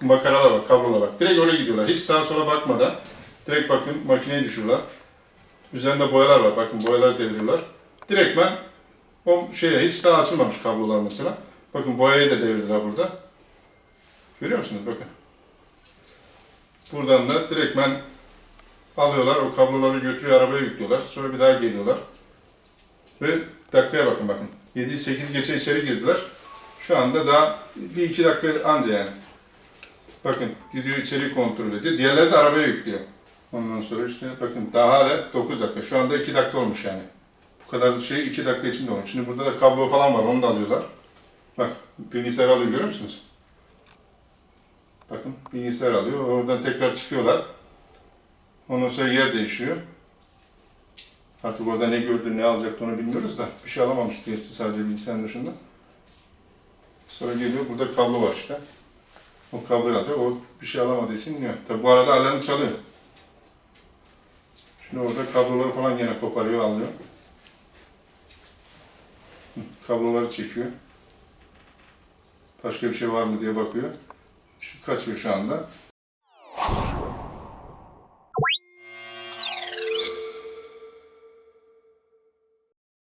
makaralar var, kablolar var. Direkt oraya gidiyorlar. Hiç sağa sola bakmadan direkt bakın makineye düşüyorlar. Üzerinde boyalar var. Bakın boyalar deviriyorlar. Direkt ben o şeye hiç daha açılmamış kablolar mesela. Bakın boyayı da devirdiler burada. Görüyor musunuz? Bakın. Buradan da direkt ben alıyorlar. O kabloları götürüyor arabaya yüklüyorlar. Sonra bir daha geliyorlar. Ve dakikaya bakın bakın. 7-8 geçe içeri girdiler. Şu anda daha bir iki dakika anca yani. Bakın gidiyor içeri kontrol ediyor. Diğerleri de arabaya yüklüyor. Ondan sonra işte bakın daha hala 9 dakika. Şu anda 2 dakika olmuş yani. Bu kadar şey 2 dakika içinde olmuş. Şimdi burada da kablo falan var onu da alıyorlar. Bak bilgisayar alıyor görüyor musunuz? Bakın bilgisayar alıyor. Oradan tekrar çıkıyorlar. Ondan sonra yer değişiyor. Artık orada ne gördü, ne alacaktı onu bilmiyoruz da bir şey alamamıştı işte sadece bilgisayarın dışında. Sonra geliyor, burada kablo var işte. O kabloyu alacak, o bir şey alamadığı için dinliyor. Tabi bu arada alarm çalıyor. Şimdi orada kabloları falan yine koparıyor, alıyor. Kabloları çekiyor. Başka bir şey var mı diye bakıyor. Şu kaçıyor şu anda.